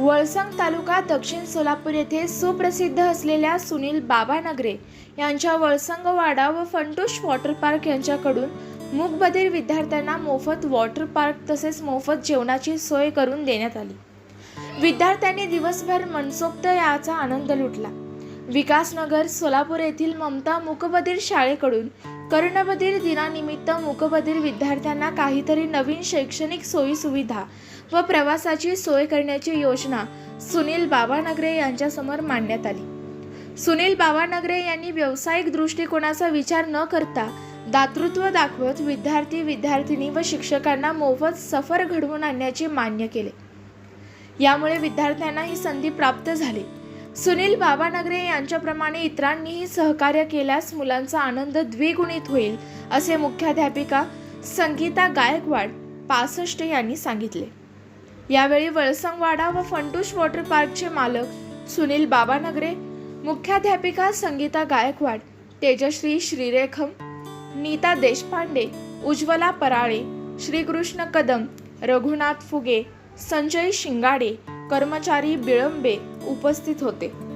वळसंग तालुका दक्षिण सोलापूर येथे सुप्रसिद्ध असलेल्या सुनील बाबा नगरे यांच्या वळसंग वाडा व फंटुश वॉटर पार्क यांच्याकडून मूकबधीर विद्यार्थ्यांना मोफत वॉटर पार्क तसेच मोफत जेवणाची सोय करून देण्यात आली. विद्यार्थ्यांनी दिवसभर मनसोक्त याचा आनंद लुटला. विकासनगर सोलापूर येथील ममता मुकबधीर शाळेकडून कर्णबधीर दिनानिमित्त मुकबधीर विद्यार्थ्यांना काहीतरी नवीन शैक्षणिक सोयी सुविधा व प्रवासाची सोय करण्याची योजना सुनील बाबानगरे यांच्यासमोर मांडण्यात आली. सुनील बाबानगरे यांनी व्यावसायिक दृष्टिकोनाचा विचार न करता दातृत्व दाखवत विद्यार्थी विद्यार्थिनी व शिक्षकांना मोफत सफर घडवून आणण्याचे मान्य केले. यामुळे विद्यार्थ्यांना ही संधी प्राप्त झाली. सुनील बाबानगरे यांच्याप्रमाणे इतरांनीही सहकार्य केल्यास मुलांचा आनंद द्विगुणित होईल असे मुख्याध्यापिका संगीता गायकवाड पासष्ट यांनी सांगितले. यावेळी वळसंगवाडा व फंटूश वॉटर पार्कचे मालक सुनील बाबानगरे मुख्याध्यापिका संगीता गायकवाड तेजश्री श्रीरेखम नीता देशपांडे उज्ज्वला पराळे श्रीकृष्ण कदम रघुनाथ फुगे संजय शिंगाडे कर्मचारी बिळंबे उपस्थित होते.